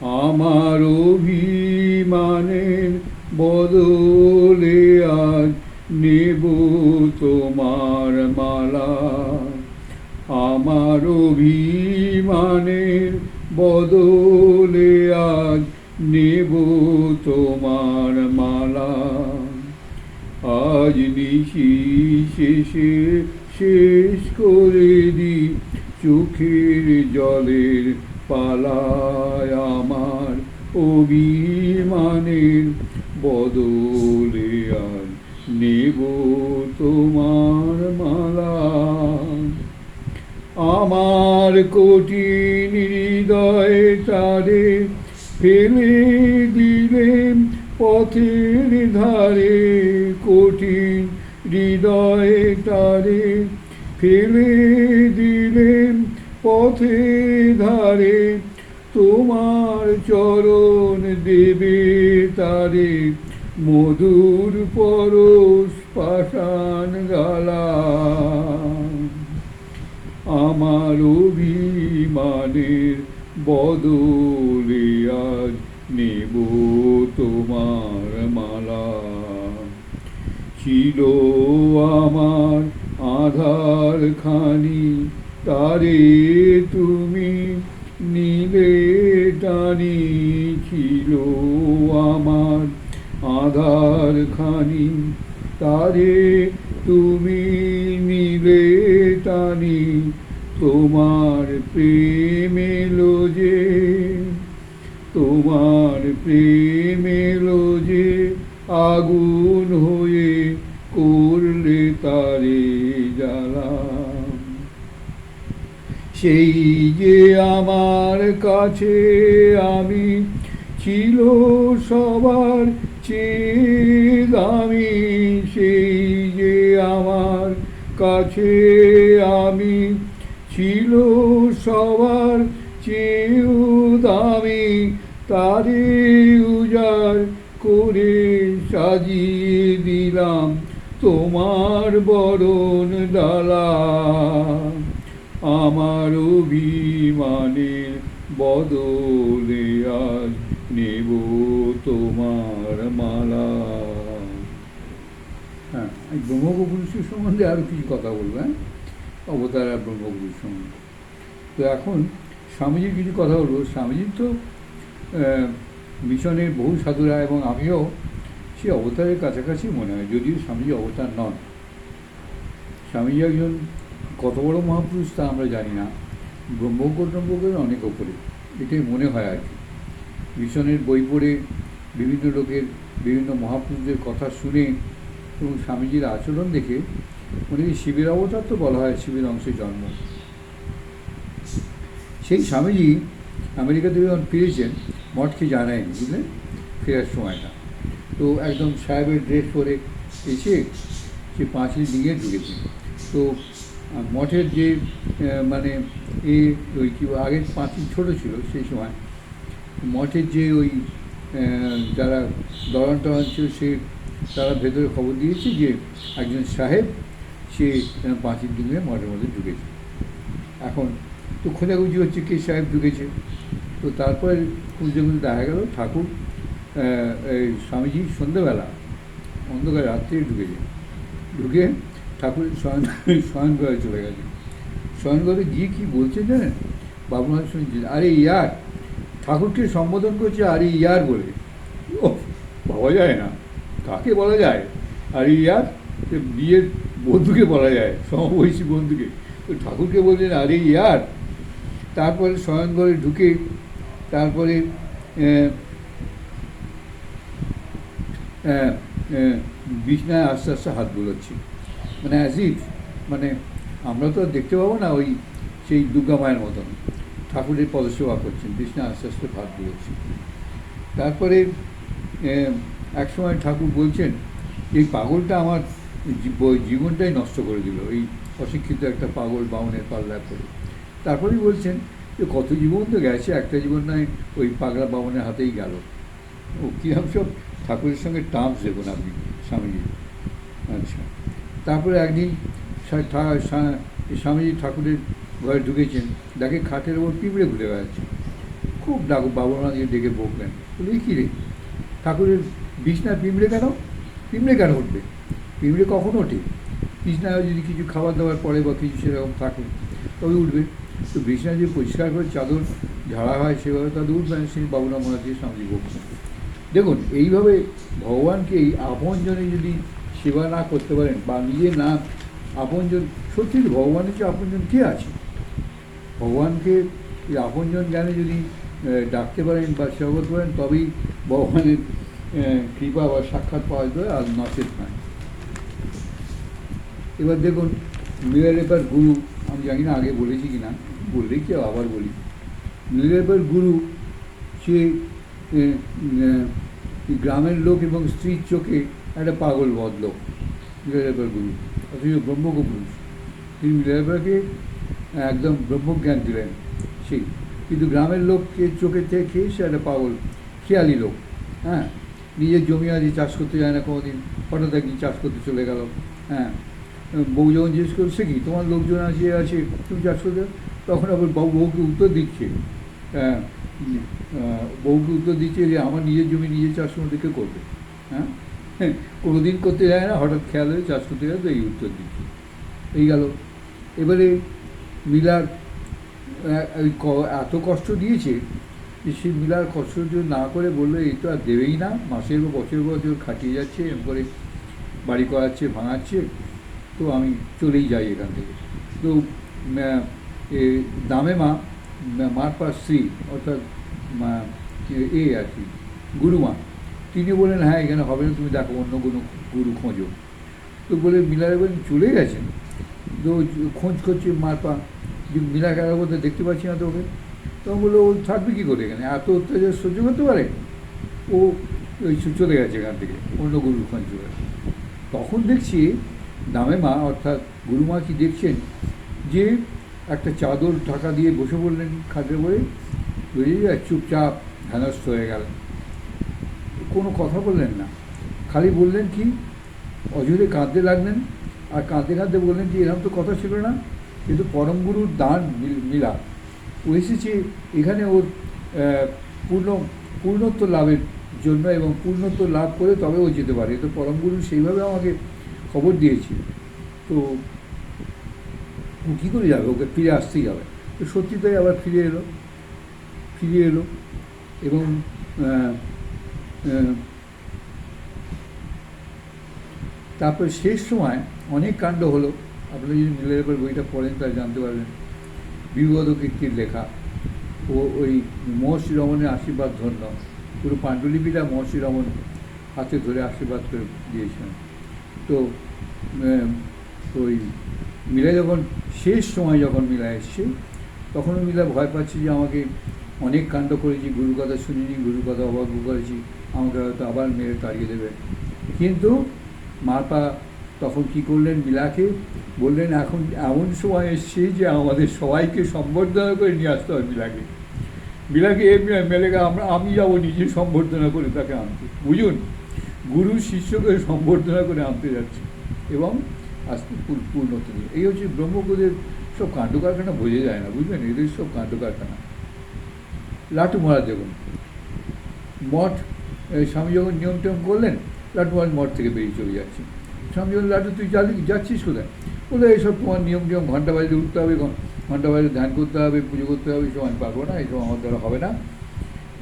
আমার অভিমানের বদলে আজ নেব তোমার মালা। আমার অভিমানের বদলে আজ নেব তোমার মালা। আজ নিশি শেষে শেষ করে দি চোখের জলের পালায় আমার অভিমানের বদলে আর নেব তোমার মালা। আমার কঠিন হৃদয় তারে ফেলে দিলে পথের ধারে কঠিন হৃদয় তারে ফেলে পথের ধারে তোমার চরণ দেবে তারে মধুর পরশ পাষাণ গালা। আমার অভিমানের বদলে আজ নেব তোমার মালা। ছিল আমার আধার খানি তারে তুমি নীলে টানি ছিল আমার আধার খানি। তারে তুমি নীলে টানি, তোমার প্রেম এলো যে, তোমার প্রেম এলো যে, আগুন সেই যে আমার কাছে আমি ছিল সবার চেয়ে দামি, সেই যে আমার কাছে আমি ছিল সবার চেয়েও দামি, তারে উজাড় করে সাজিয়ে দিলাম তোমার বরণ ডালা। আমার অভিমানের বদলে আজ নেব তোমার মালা। হ্যাঁ ব্রহ্মপুরুষের সম্বন্ধে আরও কিছু কথা বলব হ্যাঁ? অবতার আর ব্রহ্মপুরুষ সম্বন্ধে। তো এখন স্বামীজির কিছু কথা বলব। স্বামীজির তো মিশনের বহু সাধুরা এবং আমিও সে অবতারের কাছাকাছি মনে হয়, যদিও স্বামীজি অবতার নন। স্বামীজি একজন কত বড় মহাপুরুষ তা আমরা জানি না। ব্রহ্মজ্ঞ অনেক ওপরে। এটাই মনে হয় আর কি। মিশনের বই পড়ে, বিভিন্ন লোকের, বিভিন্ন মহাপুরুষদের কথা শুনে এবং স্বামীজির আচরণ দেখে উনি শিবের অবতার তো বলা হয় শিবের অংশে জন্ম। সেই স্বামীজি আমেরিকা থেকে যখন ফিরেছেন, মঠকে জানায়নি, বুঝলেন? ফেরার সময়টা। তো একদম সাহেবের ড্রেস পরে এসে সে পাঁচিল ডিঙে ঢুকেছে। তো মঠের যে মানে এ, ওই কি, আগের পাঁচিল ছোটো ছিল সেই সময়, মঠের যে ওই যারা দরান টরান ছিল সে, তারা ভেতরে খবর দিয়েছে যে একজন সাহেব, সে পাঁচিল ডিঙে মঠের মধ্যে ঢুকেছে। এখন তো খোঁজাখুঁজি হচ্ছে কে সাহেব ঢুকেছে। তো তারপরে খুঁজতে খুঁজতে দেখা গেল ঠাকুর স্বামীজি সন্ধ্যেবেলা, অন্ধকার রাত্রে ঢুকেছে। ঢুকে ঠাকুর শয়ন শয়ন ঘরে চলে গেছে। শয়ন ঘরে গিয়ে কী বলছে জানেন? বাবুনাথ শুনছে আরে ইয়ার, ঠাকুরকে সম্বোধন করছে আরে ইয়ার বলে। ও ভাবা যায় না। কাকে বলা যায়? আরে ইয়ার বিয়ের বন্ধুকে বলা যায়, সমবয়সী বন্ধুকে। তো ঠাকুরকে বলছেন আরে ইয়ার। তারপরে শয়ন ঘরে ঢুকে, তারপরে বিছনায় আস্তে আস্তে হাত বুলোচ্ছি। মানে অ্যাজ ইফ মানে আমরা তো দেখতে পাবো না ওই সেই দুর্গা মায়ের মতন। ঠাকুরের পদসেবা করছেন বিছনায় আস্তে আস্তে হাত দিয়েছে। তারপরে আহ, এক সময় ঠাকুর বলছেন এই পাগলটা আমার জীবনটাই নষ্ট করে দিল এই অশিক্ষিত একটা পাগল বাউনের পাল্লা করে তারপরেই বলছেন যে কত জীবন তো গেছে একটা জীবন নয় ওই পাগলা বামনের হাতেই গেল। ও কীরকম সব? ঠাকুরের সঙ্গে টার্মস দেখুন আপনি স্বামীজি। আচ্ছা। তারপরে একদিন স্বামীজি ঠাকুরের ঘরে ঢুকেছেন। দেখে খাটের ওপর পিঁপড়ে ঘুরে বেড়াচ্ছে। খুব ডাক বাবুরা দিয়ে ডেকে বকলেন। বলে কী রে? ঠাকুরের বিছনা পিঁপড়ে কেন? পিঁপড়ে কেন উঠবে? পিঁপড়ে কখন ওঠে? বিছনায় যদি কিছু খাবার দাবার পরে বা কিছু সেরকম থাকে, তবে উঠবে। তো বিছনা যদি পরিষ্কার করে চাদর ঝাড়া হয়, সেভাবে তাদের উঠবেন সেই বাবুরা মনে দিয়ে স্বামীজি বকছেন দেখুন, এইভাবে ভগবানকে এই আপনজনে যদি সেবা না করতে পারেন বা নিজে না, আপনজন, সত্যি ভগবানের যে আপনজন কে আছে? ভগবানকে, আপনজন জ্ঞানে যদি ডাকতে পারেন বা সেবা করতে পারেন, তবেই ভগবানের কৃপা বা সাক্ষাৎ পাওয়া যায় আর নচেত নয়। এবার দেখুন মিরালেপার গুরু, আমি জানি না আগে বলেছি কি না বললেই কি আবার বলি। মিরালেপার গুরু, সে গ্রামের লোক এবং স্ত্রীর চোখে একটা পাগল বদল। মিরালেপার গুরু। অথচ ব্রহ্মজ্ঞ পুরুষ। তিনি মিরালেপাকে একদম ব্রহ্মজ্ঞান দিলেন সেই। কিন্তু গ্রামের লোককে চোখে থেকে সে একটা পাগল, খেয়ালি লোক। হ্যাঁ? নিজের জমি আজ চাষ করতে যায় না কোনোদিন। হঠাৎ একদিন চাষ করতে চলে গেল। হ্যাঁ? বউ যখন জিজ্ঞেস করছে কি? তোমার লোকজন আছে আছে? তুমি চাষ করতে তখন আবার বউ বউকে উত্তর দিচ্ছে। হ্যাঁ? বউকে উত্তর দিচ্ছে যে, আমার নিজের জমি নিজে চাষ করতে, কে করবে? হ্যাঁ? কোনো দিন করতে যায় না, হঠাৎ খেয়াল হয়ে চাষ করতে গেলে তো এই উত্তর দিচ্ছে। এই গেল। এবারে মিলার এত কষ্ট দিয়েছে যে সে মিলার কষ্ট যদি না করে বলল, এই তো আর দেবেই না, মাসের বছর বছর খাটিয়ে যাচ্ছে, এরকম করে বাড়ি করাচ্ছে, ভাঙাচ্ছে, তো আমি চলেই যাই এখান থেকে। তো দামে মা মার পার স্ত্রী অর্থাৎ এ আর কি গুরুমা তিনি বলেন হ্যাঁ এখানে হবে না, তুমি দেখো, অন্য কোনো গুরু খোঁজো। তো বলে মিলারে বলেন চলে গেছেন। তো খোঁজ করছে মার পা যে মিলা বলতে দেখতে পাচ্ছি না তো ওকে। তখন বলল, ও থাকবে কী করে এখানে? এত অত্যাচার সহ্য করতে পারে? ও ওই চলে গেছে এখান থেকে, অন্য গুরুর খোঁজ চলে। তখন দেখছি দামে মা, অর্থাৎ গুরুমা কি দেখছেন যে একটা চাদর ঢাকা দিয়ে বসে পড়লেন খাটে বলে চুপচাপ ধ্যানস্থ হয়ে গেলেন। কোনো কথা বললেন না। খালি বললেন কি অজরে কাঁদতে লাগলেন আর কাঁদতে কাঁদতে বললেন যে এরকম তো কথা ছিল না। কিন্তু পরম গুরুর দান মিলা ও এসেছে এখানে ওর পূর্ণ, পূর্ণত্ব লাভের জন্য এবং পূর্ণত্ব লাভ করে তবে ও যেতে পারে। তো পরম গুরু সেইভাবে আমাকে খবর দিয়েছে। তো ও কী করে যাবে? ওকে ফিরে আসতেই হবে। তো সত্যি তাই আবার ফিরে এলো। ফিরে এলো এবং তারপরে শেষ সময় অনেক কাণ্ড হলো। আপনারা যদি মিলের উপর বইটা পড়েন, তাহলে জানতে পারবেন। বিগত কীর্তির লেখা। ও ওই মহর্ষি রমণের আশীর্বাদ ধন্য। পুরো পাণ্ডুলিপিটা মহর্ষি রমণ হাতে ধরে আশীর্বাদ করে দিয়েছেন তো ওই মিলা যখন শেষ সময় যখন মিলা এসছে, তখনও মিলা ভয় পাচ্ছে যে আমাকে অনেক কাণ্ড করেছি গুরু কথা শুনিনি গুরু কথা অবাক করেছি, আমাকে হয়তো আবার মেরে তাড়িয়ে দেবে। কিন্তু মাপা তখন কি করলেন মিলাকে বললেন, এখন এমন সময় এসছে যে আমাদের সবাইকে সম্বর্ধনা করে নিয়ে আসতে হবে মিলাকে মিলাকে এ মেলেকে আমরা, আমি যাব নিজে সম্বর্ধনা করে তাকে আনতে। বুঝুন, গুরু শিষ্যকে সম্বর্ধনা করে আনতে যাচ্ছে এবং পূর- পূর্ণতা এই হচ্ছে ব্রহ্মপুরের সব কাণ্ড কারখানা বোঝা যায় না, বুঝলেন? এদের সব কাণ্ড কারখানা। লাটু মহারাজ দেখুন, মঠ স্বামী যখন নিয়ম টিয়ম করলেন, লাটু মহারাজ মঠ থেকে বেরিয়ে চলে যাচ্ছে। স্বামী যখন লাটু, তুই যাবি যাচ্ছিস কোথায়? বলে, এইসব তোমার নিয়ম টিয়ম, ঘণ্টা বাজে উঠতে হবে ঘণ্টা বাজে ধ্যান করতে হবে, পুজো করতে হবে, এসব আমি পারব না এইসব আমার দ্বারা হবে না।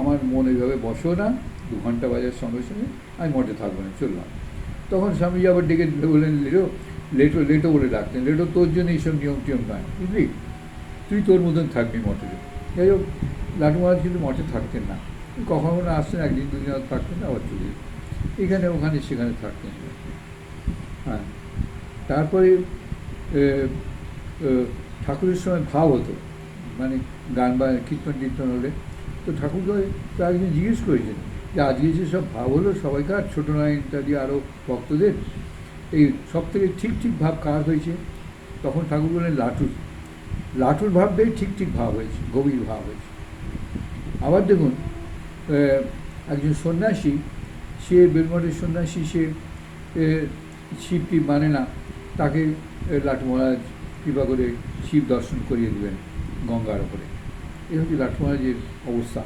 আমার মন এইভাবে বসেও না, দু ঘণ্টা বাজার সঙ্গে সঙ্গে আমি মঠে থাকব না, চললাম। তখন স্বামীজি আবার ডেকে বললেন, লেটো লেটো লেটো বলে ডাকতেন লেটো, তোর জন্য এইসব নিয়ম টিয়ম নয়, বুঝলি? তুই তোর মতন থাকবি মঠে। যাই হোক লাটু মহারাজ কিন্তু মঠে থাকতেন না। কখনো কখনো আসতেন, একদিন দুদিন থাকতেন, আবার চলে এখানে, ওখানে, সেখানে থাকতেন। হ্যাঁ। তারপরে ঠাকুরের সময় ভাব হতো। মানে গান বা কীর্তন টীর্তন হলে। তো ঠাকুরকে তো একদিন জিজ্ঞেস করেছেন যে, আজকে যে সব ভাব হলো, সবাইকার ছোটো নয়, ইত্যাদি আরও ভক্তদের, এই সব থেকে ঠিক ঠিক ভাব কার হয়েছে? তখন ঠাকুর বললেন, লাটুর। লাটুর ভাবটাই ঠিক ঠিক ভাব হয়েছে, গভীর ভাব হয়েছে। আবার দেখুন একজন সন্ন্যাসী, সে বেলমঠের সন্ন্যাসী, সে শিবটি মানে না, তাকে লাটু মহারাজ কৃপা করে শিব দর্শন করিয়ে দেবেন গঙ্গার ওপরে এ হচ্ছে লাটু মহারাজের অবস্থা।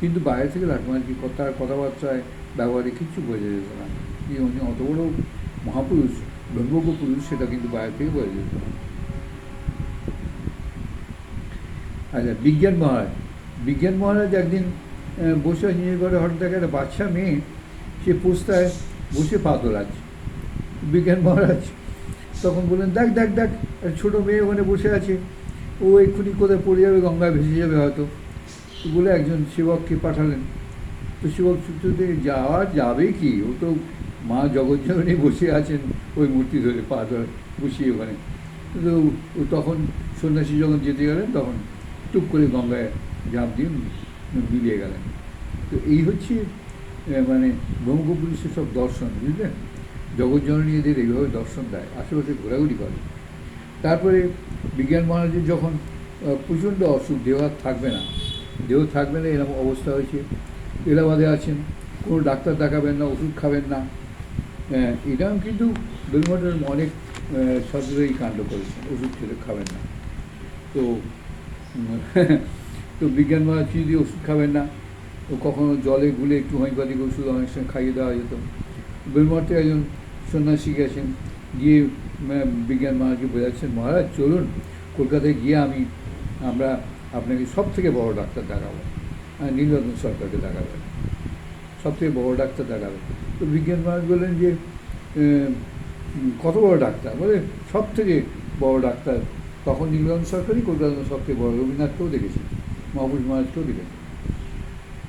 কিন্তু বাইরে থেকে লাটু মহারাজ কি কথা, কথাবার্তায়, ব্যবহারে কিচ্ছু বোঝা যেত না। যে উনি অত বড় মহাপুরুষ ব্রহ্মজ্ঞ পুরুষ, সেটা কিন্তু বাইরে থেকে বোঝা যেত না। আচ্ছা বিজ্ঞান মহারাজ বিজ্ঞান মহারাজ একদিন বসে আছে নিজের ঘরে হঠাৎ দেখা একটা বাচ্চা মেয়ে, সে পোস্তায় বসে পা তোলাচ্ছে বিজ্ঞান মহারাজ তখন বললেন, দেখ দেখ দেখ ছোটো মেয়ে ওখানে বসে আছে। ও এক্ষুনি কোথায় পড়ে যাবে, গঙ্গায় ভেসে যাবে হয়তো। বলে একজন সেবককে পাঠালেন। তো সেবক সূত্রতে যাওয়া যাবে কি? ও তো মা জগজ্জননী বসে আছেন ওই মূর্তি ধরে, পা ধরে বসিয়ে ওখানে। তো তখন সন্ন্যাসী যখন যেতে গেলেন, তখন টুক করে গঙ্গায় ঝাঁপ দিয়ে মিলিয়ে গেলেন। তো এই হচ্ছে মানে ব্রহ্মপুরুষের সব দর্শন, বুঝলেন? জগজ্জননী এদের এইভাবে দর্শন দেয়, আশেপাশে ঘোরাঘুরি করে। তারপরে বিজ্ঞান মহারাজের যখন প্রচণ্ড অসুখ, দেহ আর থাকবে না, দেহ থাকবে না, এরকম অবস্থা হয়েছে। এলাহাবাদে আছেন, কোনো ডাক্তার দেখাবেন না, ওষুধ খাবেন না। এরকম কিন্তু বেলমঠের অনেক সদরেই কাণ্ড করেছেন, ওষুধ খেলে খাবেন না। তো তো বিজ্ঞান মহারাজ যদি ওষুধ খাবেন না। তো কখনো জলে গুলে একটু হোমিওপ্যাথিক ওষুধ অনেক সময় খাইয়ে দেওয়া যেত। বেলমঠে একজন সন্ন্যাসী গেছেন, গিয়ে বিজ্ঞান মহারাজকে বোঝাচ্ছেন, মহারাজ, চলুন, কলকাতায় গিয়ে আমি, আমরা আপনাকে সব থেকে বড় ডাক্তার দেখাবো। নীলরতন সরকারকে দেখাবেন। সব থেকে বড় ডাক্তার দেখাবে তো বিজ্ঞান মহারাজ বললেন যে কত বড় ডাক্তার? বলে সব থেকে বড় ডাক্তার। তখন নীলরতন সরকারই কলকাতার সব থেকে বড় রবীন্দ্রনাথকেও দেখেছি মহাপুর মহারাজকেও দেখেছি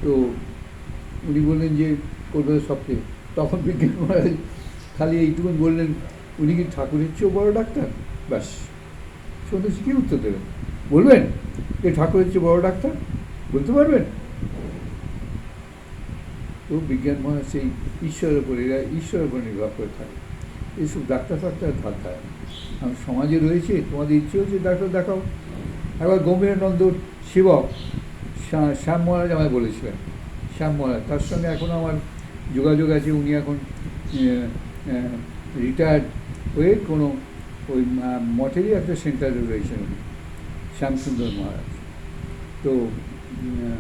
তো উনি বললেন যে কলকাতার সব থেকে তখন বিজ্ঞান মহারাজ খালি এইটুকুন বললেন, উনি কি ঠাকুরের চেয়েও বড় ডাক্তার? ব্যাস। সন্ন্যাসী কী উত্তর দেবেন বলবেন যে ঠাকুরের চেয়ে বড় ডাক্তার? বলতে পারবেন? তো বিজ্ঞান মহারাজ সেই ঈশ্বরের উপর এরা, ঈশ্বরের উপর নির্ভর করে থাকে। এইসব ডাক্তার ফাক্তার ধার না। আমি সমাজে রয়েছে, তোমাদের ইচ্ছে হচ্ছে ডাক্তার দেখাও। একবার গম্ভীরানন্দ সেবক শ্যা- শ্যাম মহারাজ আমায় বলেছিলেন। শ্যাম মহারাজ তার সঙ্গে এখন আমার যোগাযোগ আছে উনি এখন রিটায়ার্ড হয়ে কোনো ওই মঠেরই একটা সেন্টারে রয়েছেন উনি শ্যামসুন্দর মহারাজ। তো উম,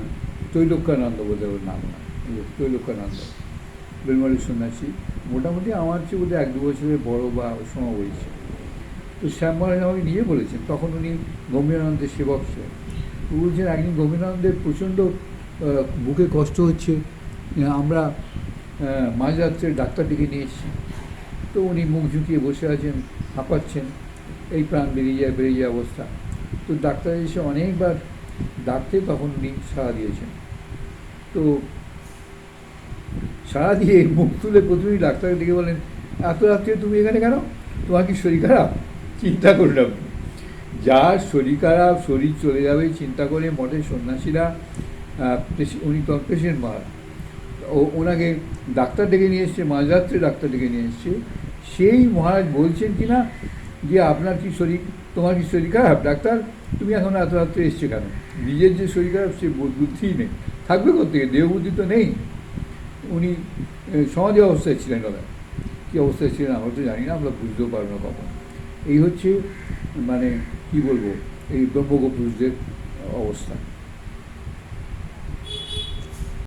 তৈলক্যানন্দ বোধহয় ওর নাম না তৈলক্যানন্দ বেলমারি সন্ন্যাসী। মোটামুটি আমার চেয়ে বোধহয় এক দু বছরের বড় বা হয়েছে তো শ্যাম মহারাজ আমাকে নিয়ে বলেছেন। তখন উনি গম্ভীরানন্দের সেবক ছিলেন। বলছেন, একদিন গম্ভীরানন্দের প্রচণ্ড বুকে কষ্ট হচ্ছে। আমরা মাঝরাত্রে ডাক্তার ডেকে নিয়ে এসেছি। তো উনি মুখ ঝুঁকিয়ে বসে আছেন, হাঁপাচ্ছেন। এই প্রাণ বেরিয়ে যায় বেরিয়ে যায় অবস্থা। তো ডাক্তার এসে অনেকবার ডাকতে তখন উনি সাড়া দিয়েছেন। তো সাড়া দিয়ে মুখ তুলে প্রথমেই ডাক্তারকে ডেকে বলেন এত রাত্রে তুমি এখানে কেন? তোমার কি শরীর খারাপ? চিন্তা করুন আপনি যার শরীর খারাপ শরীর চলে যাবে চিন্তা করে মঠের সন্ন্যাসীরা উনি তো পেশেন্ট মার ও ওনাকে ডাক্তার ডেকে নিয়ে এসছে মাঝরাত্রে ডাক্তার ডেকে নিয়ে এসছে। সেই মহারাজ বলছেন কি না যে আপনার কি শরীর তোমার কি শরীর খারাপ ডাক্তার? তুমি এখন এত রাত্রে এসছে কেন? নিজের যে শরীর খারাপ সে বুদ্ধিই নেই। থাকবে কোথেকে দেহ বুদ্ধি তো নেই। উনি এ, সমাধি অবস্থায় ছিলেন ওরা কী অবস্থায় ছিলেন আমরা তো জানি না আমরা বুঝতেও পারব না কখন। এই হচ্ছে মানে কি বলব এই ব্রহ্মগোপুরুষদের অবস্থা।